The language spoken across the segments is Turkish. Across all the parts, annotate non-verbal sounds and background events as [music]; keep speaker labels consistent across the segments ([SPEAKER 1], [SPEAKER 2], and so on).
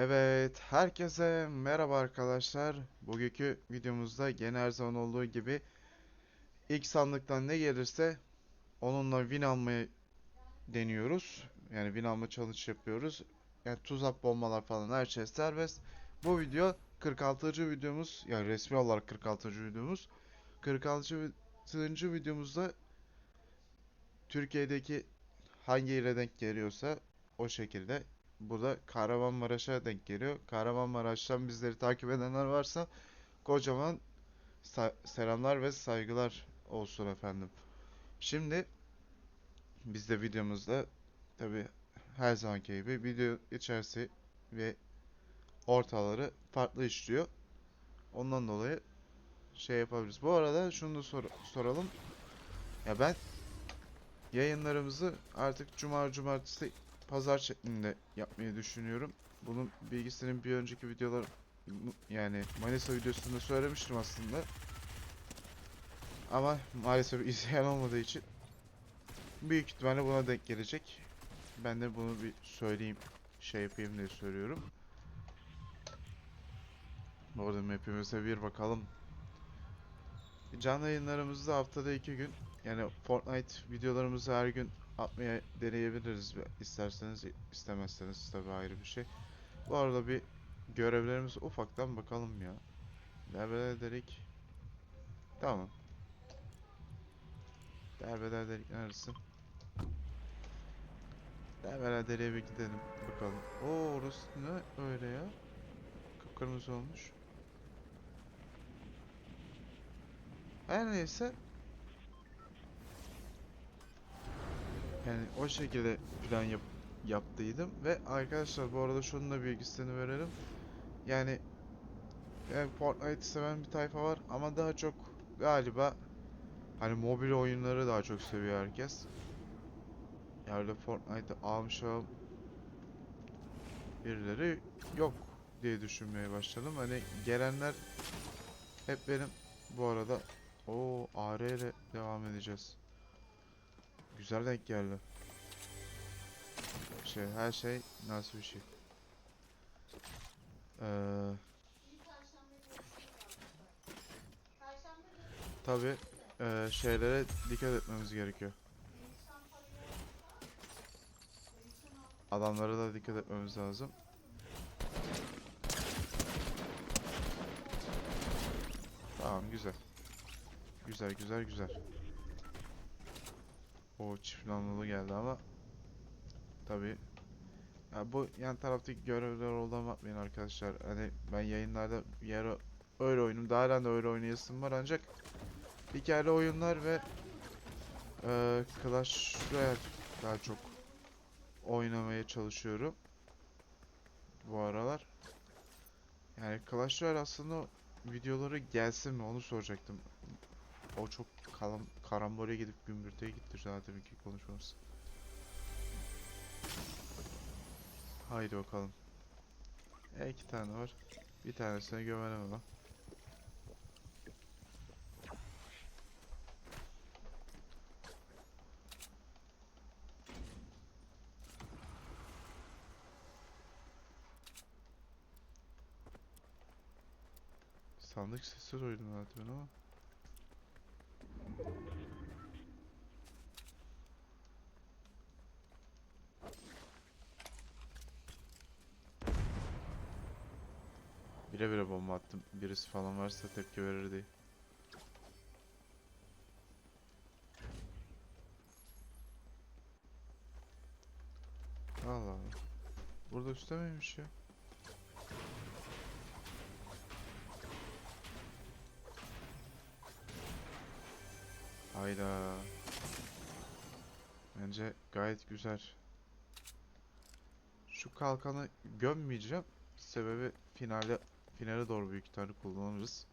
[SPEAKER 1] Evet, herkese merhaba arkadaşlar. Bugünkü videomuzda gene her zaman olduğu gibi ilk sandıktan ne gelirse onunla win almayı deniyoruz. Yani win alma challenge yapıyoruz. Yani tuzak bombalar falan her şey serbest. Bu video 46. videomuz. Yani resmi olarak 46. videomuz. 46. videomuzda Türkiye'deki hangi ile denk geliyorsa o şekilde burada Kahramanmaraş'a denk geliyor. Kahramanmaraş'tan bizleri takip edenler varsa kocaman selamlar ve saygılar olsun efendim. Şimdi biz de videomuzda tabi her zamanki gibi video içerisi ve ortaları farklı işliyor. Ondan dolayı şey yapabiliriz. Bu arada şunu da sor- soralım. Ya ben yayınlarımızı artık cuma cumartesi pazar şeklinde yapmayı düşünüyorum. Bunun bilgisinin bir önceki videolar yani Manisa videosunda söylemiştim aslında. Ama maalesef [laughs] izleyen olmadığı için büyük ihtimalle buna denk gelecek. Ben de bunu bir söyleyeyim, şey yapayım diye söylüyorum. Bu arada map'imize bir bakalım. Canlı yayınlarımızda haftada iki gün yani Fortnite videolarımızı her gün atmaya deneyebiliriz isterseniz istemezseniz tabii ayrı bir şey. Bu arada bir görevlerimiz ufaktan bakalım ya. Derbeder delik. Tamam. Derbeder delik neredesin? Derbeder deliğe bir gidelim bakalım. Oo orası ne öyle ya? Kıpkırmızı olmuş. Her neyse Yani o şekilde plan yap yaptıydım ve arkadaşlar bu arada şunun da bilgisini verelim. Yani yani Fortnite'ı seven bir tayfa var ama daha çok galiba hani mobil oyunları daha çok seviyor herkes. Yani Fortnite'ı almış olan birileri yok diye düşünmeye başladım. Hani gelenler hep benim bu arada o AR ile devam edeceğiz. Güzel denk geldi. Şey, her şey nasıl bir şey. Ee, tabi şeylere dikkat etmemiz gerekiyor. Adamlara da dikkat etmemiz lazım. Tamam güzel. Güzel güzel güzel. O çift namlulu geldi ama tabi ya bu yan taraftaki görevler olduğuna bakmayın arkadaşlar. Hani ben yayınlarda ara öyle oyunum. Daha halen de öyle oynayasım var ancak hikayeli oyunlar ve eee Clash Royale daha çok oynamaya çalışıyorum bu aralar. Yani Clash Royale aslında videoları gelsin mi onu soracaktım. O çok kalam karambole gidip gümbürtüye gitti zaten iki konuşması. Haydi bakalım. E iki tane var. Bir tanesine güvenemem lan. Sandık sesi duydum zaten ama. Attım. Birisi falan varsa tepki verir diye. Allah Allah. Burada üstte miymiş ya? Hayda. Bence gayet güzel. Şu kalkanı gömmeyeceğim. Sebebi finale finale doğru büyük ihtimalle kullanırız.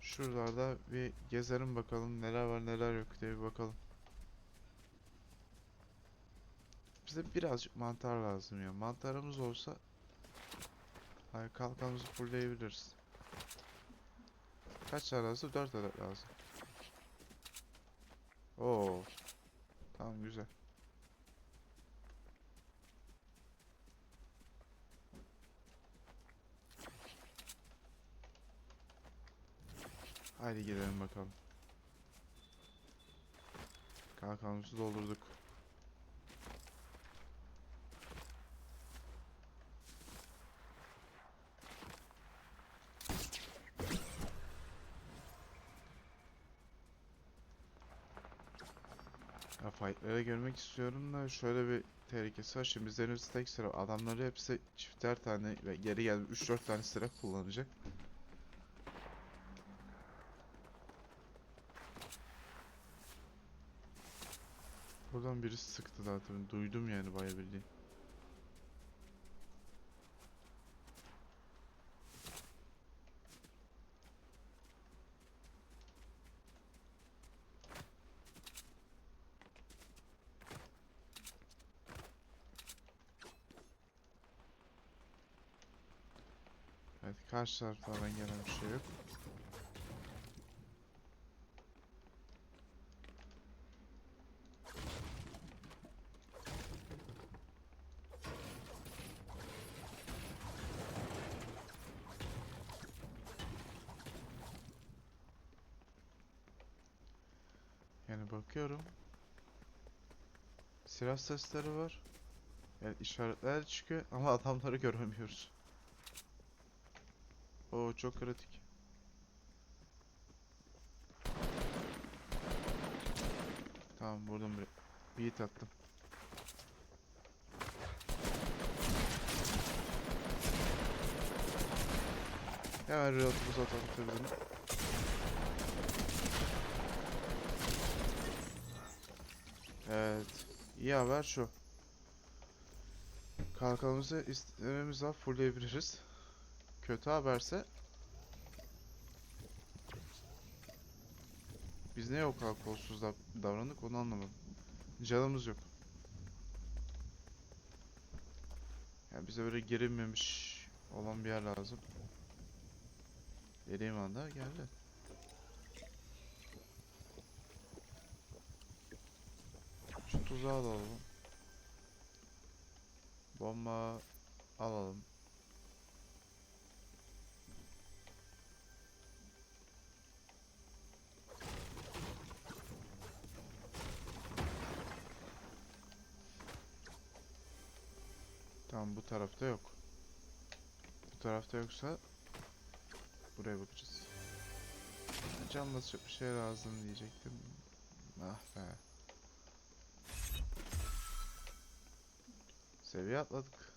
[SPEAKER 1] Şuralarda bir gezelim bakalım neler var neler yok diye bir bakalım. Bize birazcık mantar lazım ya. Mantarımız olsa hayır kalkanımızı fullleyebiliriz. Kaç tane lazım? 4 adet lazım. Oo. Tamam güzel. Haydi gidelim bakalım. Kalkanımızı doldurduk. Ya fightlara görmek istiyorum da şöyle bir tehlikesi var. Şimdi bizlerin tek sıra. Adamları hepsi çifter tane ve geri geldi 3-4 tane sıra kullanacak. Buradan birisi sıktı zaten. Duydum yani bayağı bildiğin. Evet karşı taraftan gelen bir şey yok. Yani bakıyorum. Silah sesleri var. Yani işaretler çıkıyor ama [laughs] adamları göremiyoruz. Oo çok kritik. Tamam buradan bir beat attım. Hemen reload'umuzu atalım tabii. Evet. İyi haber şu. Kalkanımızı istediğimiz daha fullleyebiliriz. Kötü haberse biz ne o kadar kolsuz da davrandık onu anlamadım. Canımız yok. Yani bize böyle girilmemiş olan bir yer lazım. Dediğim anda geldi. Şu tuzağı alalım. Bomba alalım. Tamam bu tarafta yok. Bu tarafta yoksa buraya bakacağız. Can basacak bir şey lazım diyecektim. Ah be. Seviye atladık.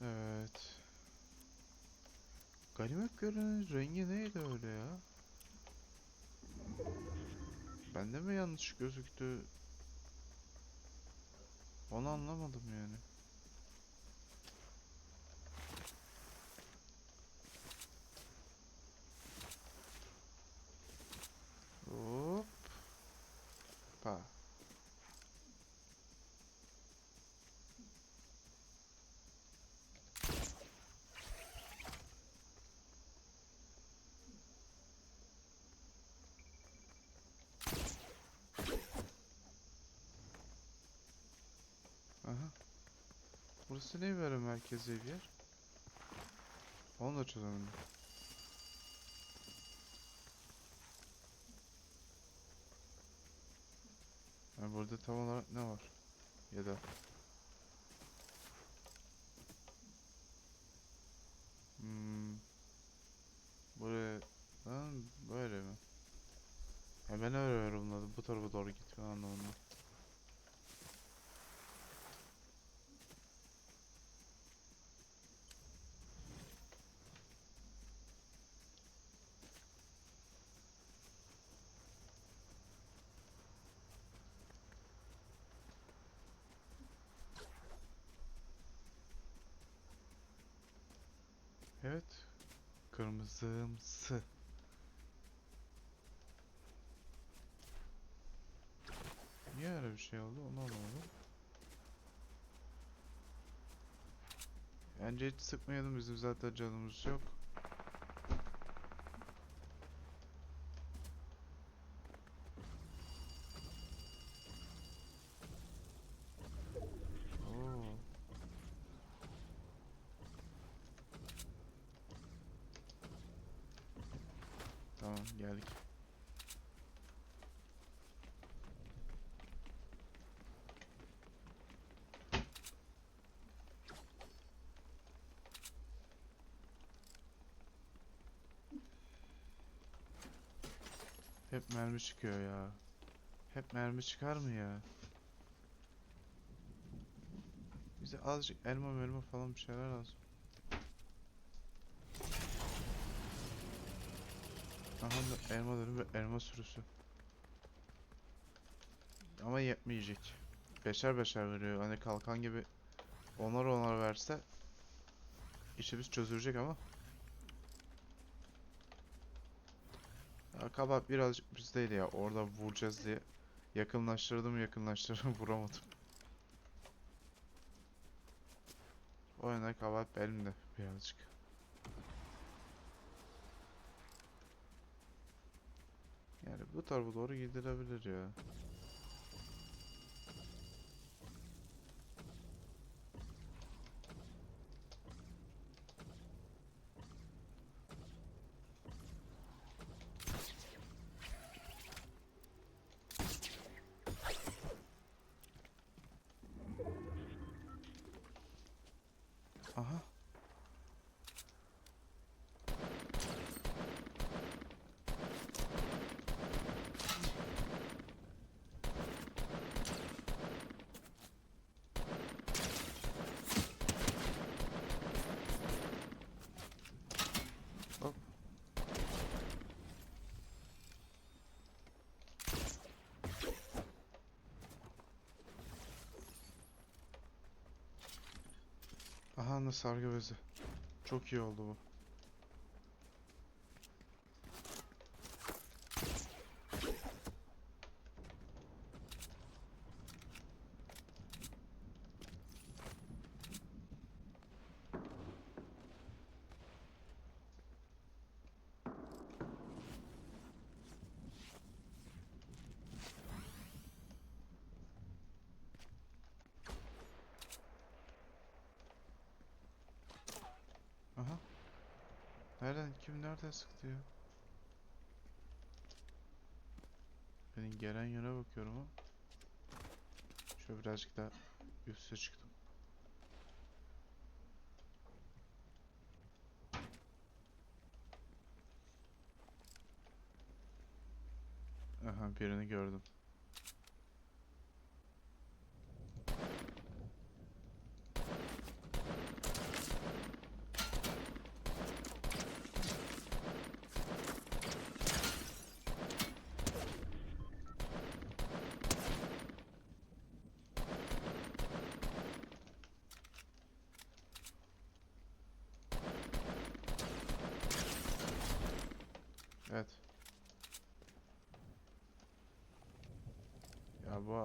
[SPEAKER 1] Evet. Ganimet görenin rengi neydi öyle ya? Bende mi yanlış gözüktü? Onu anlamadım yani. Burası ne böyle merkezi bir yer? Onu da çözemedim. Yani burada tam olarak ne var? Ya da hmm, buraya lan böyle mi? Ya ben öyle yorumladım. Bu tarafa doğru gitme anlamında. Evet. Kırmızımsı. Niye öyle bir şey oldu onu anlamadım. Bence hiç sıkmayalım bizim zaten canımız yok. Tamam geldik. Hep mermi çıkıyor ya. Hep mermi çıkar mı ya? Bize azıcık elma melma falan bir şeyler lazım. Aha elma dedim ve elma sürüsü. Ama yetmeyecek. Beşer beşer veriyor. Hani kalkan gibi onar onar verse işimiz çözülecek ama. Ya kabak birazcık bizdeydi ya. Orada vuracağız diye yakınlaştırdım yakınlaştırdım [laughs] vuramadım. O yüzden kabak elimde birazcık. Yani bu tarafa doğru gidilebilir ya. Aha. Hop. Aha da sargı bezi. Çok iyi oldu bu. Nereden? Kim nereden sıktı ya? Benim gelen yöne bakıyorum ama. Şöyle birazcık daha üste çıktım. Aha birini gördüm. Evet.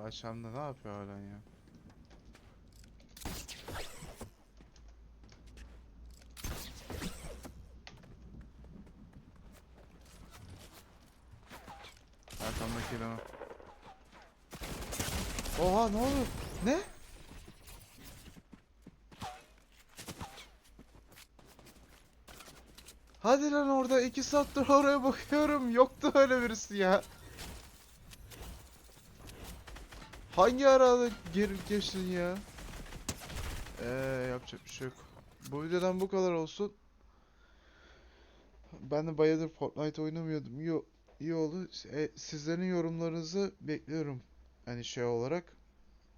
[SPEAKER 1] Akşamda ne yapıyor halen ya? Arkamdaki o. Oha ne oldu? Ne? Hadi lan orada iki saattir oraya bakıyorum. Yoktu öyle birisi ya. Hangi arada geri geçtin ya? Eee yapacak bir şey yok. Bu videodan bu kadar olsun. Ben de bayağıdır Fortnite oynamıyordum. İyi, iyi oldu. E, sizlerin yorumlarınızı bekliyorum. Hani şey olarak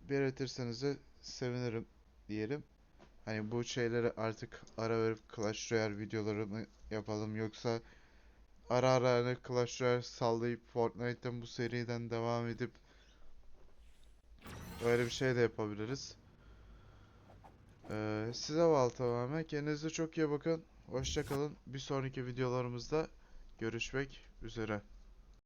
[SPEAKER 1] belirtirseniz de sevinirim diyelim. Hani bu şeylere artık ara verip Clash Royale videolarını yapalım yoksa ara ara hani Clash Royale sallayıp Fortnite'ten bu seriden devam edip öyle bir şey de yapabiliriz. Ee, size bağlı tamamen. Kendinize çok iyi bakın. Hoşça kalın. Bir sonraki videolarımızda görüşmek üzere.